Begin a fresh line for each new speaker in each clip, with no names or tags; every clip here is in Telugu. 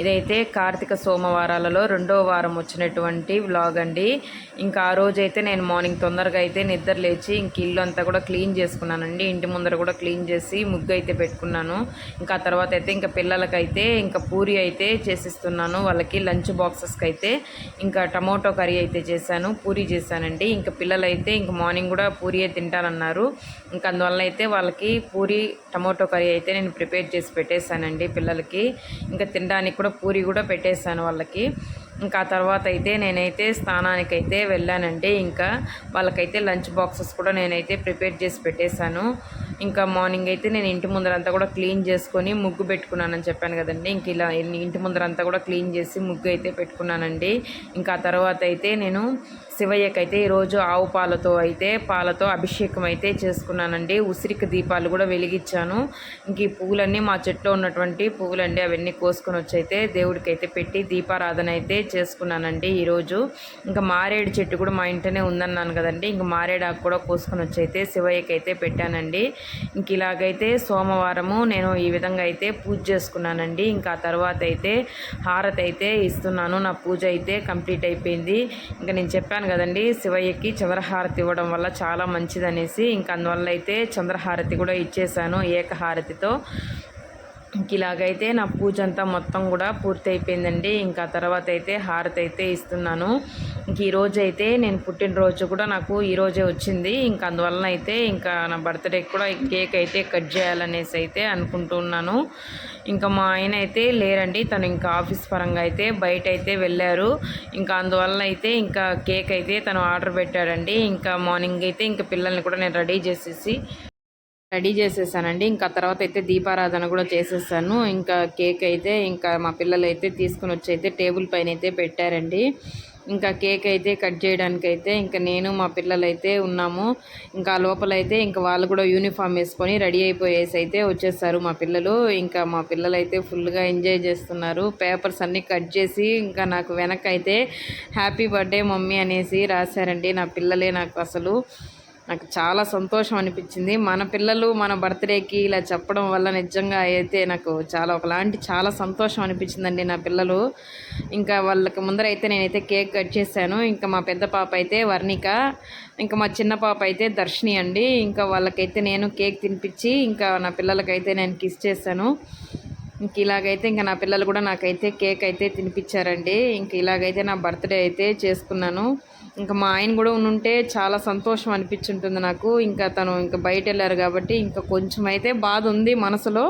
ఇదైతే కార్తీక సోమవారాలలో రెండో వారం వచ్చినటువంటి వ్లాగ్ అండి. ఇంకా ఆ రోజైతే నేను మార్నింగ్ తొందరగా అయితే నిద్ర లేచి ఇంక ఇల్లు అంతా కూడా క్లీన్ చేసుకున్నానండి. ఇంటి ముందర కూడా క్లీన్ చేసి ముగ్గు అయితే పెట్టుకున్నాను. ఇంకా తర్వాత అయితే ఇంకా పిల్లలకైతే ఇంకా పూరి అయితే చేసిస్తున్నాను. వాళ్ళకి లంచ్ బాక్సెస్కి అయితే ఇంకా టమోటో కర్రీ అయితే చేశాను పూరి చేశానండి. ఇంకా పిల్లలైతే ఇంకా మార్నింగ్ కూడా పూరియే తింటానన్నారు. ఇంకా అందువల్ల అయితే వాళ్ళకి పూరి టమోటో కర్రీ అయితే నేను ప్రిపేర్ చేసి పెట్టేశానండి పిల్లలకి. ఇంకా తినడానికి కూడా పూరి కూడా పెట్టేశాను వాళ్ళకి. ఇంకా తర్వాత అయితే నేనైతే స్నానానికైతే వెళ్ళానండి. ఇంకా వాళ్ళకైతే లంచ్ బాక్సెస్ కూడా నేనైతే ప్రిపేర్ చేసి పెట్టేశాను. ఇంకా మార్నింగ్ అయితే నేను ఇంటి ముందరంతా కూడా క్లీన్ చేసుకొని ముగ్గు పెట్టుకున్నానని చెప్పాను కదండి. ఇంక ఇలా ఇంటి ముందరంతా కూడా క్లీన్ చేసి ముగ్గు అయితే పెట్టుకున్నానండి. ఇంకా తర్వాత అయితే నేను శివయ్యకైతే ఈరోజు ఆవు పాలతో అయితే పాలతో అభిషేకం అయితే చేసుకున్నానండి. ఉసిరిక దీపాలు కూడా వెలిగించాను. ఇంక ఈ పువ్వులన్నీ మా చెట్లో ఉన్నటువంటి పువ్వులండి అవన్నీ కోసుకొని వచ్చి అయితే దేవుడికి అయితే పెట్టి దీపారాధన అయితే చేసుకున్నానండి ఈరోజు ఇంకా మారేడు చెట్టు కూడా మా ఇంటనే ఉందన్నాను కదండి. ఇంకా మారేడాకు కూడా కోసుకొని వచ్చి అయితే శివయ్యకి అయితే పెట్టానండి. ఇంక ఇలాగైతే సోమవారము నేను ఈ విధంగా అయితే పూజ చేసుకున్నానండి. ఇంకా తర్వాత అయితే హారతి అయితే ఇస్తున్నాను. నా పూజ అయితే కంప్లీట్ అయిపోయింది. ఇంకా నేను చెప్పాను కదండి. శివయ్యకి చంద్రహారతి ఇవ్వడం వల్ల చాలా మంచిదనేసి ఇంకా అందువల్ల అయితే చంద్రహారతి కూడా ఇచ్చేసాను ఏకహారతితో. ఇంక ఇలాగైతే నా పూజ అంతా మొత్తం కూడా పూర్తి అయిపోయిందండి ఇంకా తర్వాత అయితే హారతి అయితే ఇస్తున్నాను. ఇంక ఈరోజు అయితే నేను పుట్టినరోజు కూడా నాకు ఈరోజే వచ్చింది. ఇంకా అందువలన అయితే ఇంకా నా బర్త్డేకి కూడా కేక్ అయితే కట్ చేయాలనేసి అయితే అనుకుంటున్నాను ఇంకా మా ఆయన అయితే లేరండి. తను ఇంకా ఆఫీస్ పరంగా అయితే బయట అయితే వెళ్ళారు. ఇంకా అందువల్ల అయితే ఇంకా కేక్ అయితే తను ఆర్డర్ పెట్టాడండి. ఇంకా మార్నింగ్ అయితే ఇంకా పిల్లల్ని కూడా నేను రెడీ చేసేసి రెడీ చేసేసానండి. ఇంకా తర్వాత అయితే దీపారాధన కూడా చేసేసాను. ఇంకా కేక్ అయితే ఇంకా మా పిల్లలు అయితే తీసుకుని వచ్చి అయితే టేబుల్ పైన అయితే పెట్టారండి. ఇంకా కేక్ అయితే కట్ చేయడానికి అయితే ఇంకా నేను మా పిల్లలు అయితే ఉన్నాము. ఇంకా లోపలైతే ఇంకా వాళ్ళు కూడా యూనిఫామ్ వేసుకొని రెడీ అయిపోయేసి అయితే వచ్చేస్తారు మా పిల్లలు. ఇంకా మా పిల్లలు అయితే ఫుల్గా ఎంజాయ్ చేస్తున్నారు. పేపర్స్ అన్నీ కట్ చేసి ఇంకా నాకు వెనక అయితే హ్యాపీ బర్త్డే మమ్మీ అనేసి రాశారండి. నా పిల్లలే నాకు అసలు. నాకు చాలా సంతోషం అనిపించింది. మన పిల్లలు మన బర్త్డేకి ఇలా చెప్పడం వల్ల నిజంగా అయితే నాకు చాలా ఒకలాంటి చాలా సంతోషం అనిపించిందండి నా పిల్లలు. ఇంకా వాళ్ళకి ముందర అయితే నేనైతే కేక్ కట్ చేశాను. ఇంకా మా పెద్ద పాప అయితే వర్ణిక ఇంకా మా చిన్న పాప అయితే దర్శిని అండి. ఇంకా వాళ్ళకైతే నేను కేక్ తినిపించి ఇంకా నా పిల్లలకైతే నేను కిస్ చేశాను. ఇంక ఇలాగైతే ఇంకా నా పిల్లలు కూడా నాకైతే కేక్ అయితే తినిపించారండి. ఇంక ఇలాగైతే నా బర్త్డే అయితే చేసుకున్నాను. ఇంకా మా ఆయన కూడా ఉంటే చాలా సంతోషం అనిపించుంటుంది నాకు. ఇంకా తను ఇంకా బయట వెళ్ళారు కాబట్టి ఇంకా కొంచెం అయితే బాధ ఉంది మనసులో.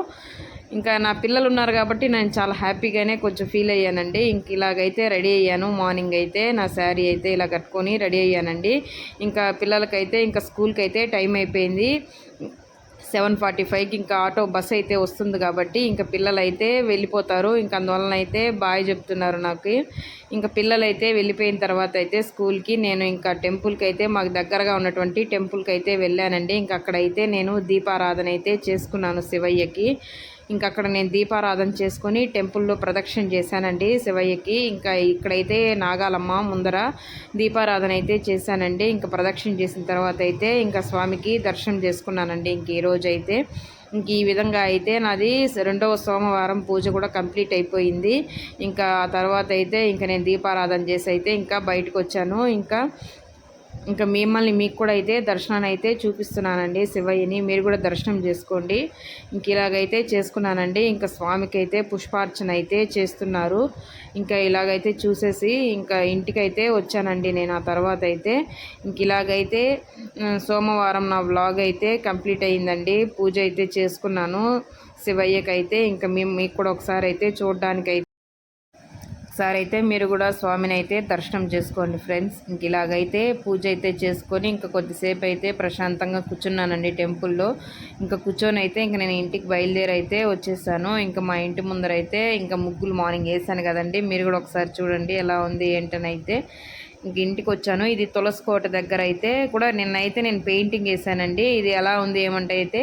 ఇంకా నా పిల్లలు ఉన్నారు కాబట్టి నేను చాలా హ్యాపీగానే కొంచెం ఫీల్ అయ్యానండి. ఇంక ఇలాగైతే రెడీ అయ్యాను. మార్నింగ్ అయితే నా శారీ అయితే ఇలా కట్టుకొని రెడీ అయ్యానండి. ఇంకా పిల్లలకైతే ఇంకా స్కూల్కి అయితే టైం అయిపోయింది. సెవెన్ ఫార్టీ ఫైవ్కి ఇంకా ఆటో బస్ అయితే వస్తుంది కాబట్టి ఇంకా పిల్లలైతే వెళ్ళిపోతారు. ఇంకా అందువలన అయితే బాయ్ చెప్తున్నారు నాకు. ఇంకా పిల్లలైతే వెళ్ళిపోయిన తర్వాత అయితే స్కూల్కి నేను ఇంకా టెంపుల్కి అయితే మాకు దగ్గరగా ఉన్నటువంటి టెంపుల్కి అయితే వెళ్ళానండి. ఇంకా అక్కడైతే నేను దీపారాధన అయితే చేసుకున్నాను శివయ్యకి. ఇంకా అక్కడ నేను దీపారాధన చేసుకొని టెంపుల్లో ప్రదక్షిణ చేశానండి శివయ్యకి. ఇంకా ఇక్కడైతే నాగాలమ్మ ముందర దీపారాధన అయితే చేశానండి. ఇంకా ప్రదక్షిణ చేసిన తర్వాత అయితే ఇంకా స్వామికి దర్శనం చేసుకున్నానండి ఇంక ఈరోజు అయితే. ఇంక ఈ విధంగా అయితే నాది రెండవ సోమవారం పూజ కూడా కంప్లీట్ అయిపోయింది. ఇంకా తర్వాత అయితే ఇంకా నేను దీపారాధన చేసి అయితే ఇంకా బయటకు వచ్చాను. ఇంకా ఇంకా మిమ్మల్ని మీకు కూడా అయితే దర్శనాన్ని అయితే చూపిస్తున్నానండి శివయ్యని. మీరు కూడా దర్శనం చేసుకోండి. ఇంక ఇలాగైతే చేసుకున్నానండి. ఇంకా స్వామికి అయితే పుష్పార్చన అయితే చేస్తున్నారు. ఇంకా ఇలాగైతే చూసేసి ఇంకా ఇంటికైతే వచ్చానండి నేను ఆ తర్వాత అయితే ఇంక ఇలాగైతే సోమవారం నా వ్లాగ్ అయితే కంప్లీట్ అయ్యిందండి. పూజ అయితే చేసుకున్నాను. శివయ్యకైతే ఇంకా మేము మీకు కూడా ఒకసారి అయితే చూడడానికి ఒకసారి అయితే మీరు కూడా స్వామిని అయితే దర్శనం చేసుకోండి ఫ్రెండ్స్. ఇంక ఇలాగైతే పూజ అయితే చేసుకొని ఇంకా కొద్దిసేపు అయితే ప్రశాంతంగా కూర్చున్నానండి టెంపుల్లో. ఇంకా కూర్చొని అయితే ఇంకా నేను ఇంటికి బయలుదేరి అయితే వచ్చేసాను. ఇంకా మా ఇంటి ముందరైతే ఇంకా ముగ్గులు మార్నింగ్ వేసాను కదండి. మీరు కూడా ఒకసారి చూడండి ఎలా ఉంది ఏంటనైతే ఇంక ఇంటికి వచ్చాను. ఇది తులసికోట దగ్గర అయితే కూడా నిన్నైతే నేను పెయింటింగ్ వేసానండి ఇది ఎలా ఉంది ఏమంటే అయితే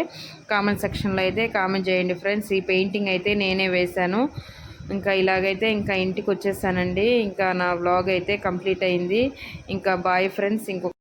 కామెంట్ సెక్షన్లో అయితే కామెంట్ చేయండి ఫ్రెండ్స్. ఈ పెయింటింగ్ అయితే నేనే వేశాను. ఇంకా ఇలాగైతే ఇంకా ఇంటికి వచ్చేసానండి ఇంకా నా వ్లాగ్ అయితే కంప్లీట్ అయింది ఇంకా బాయ్ ఫ్రెండ్స్ ఇంకొక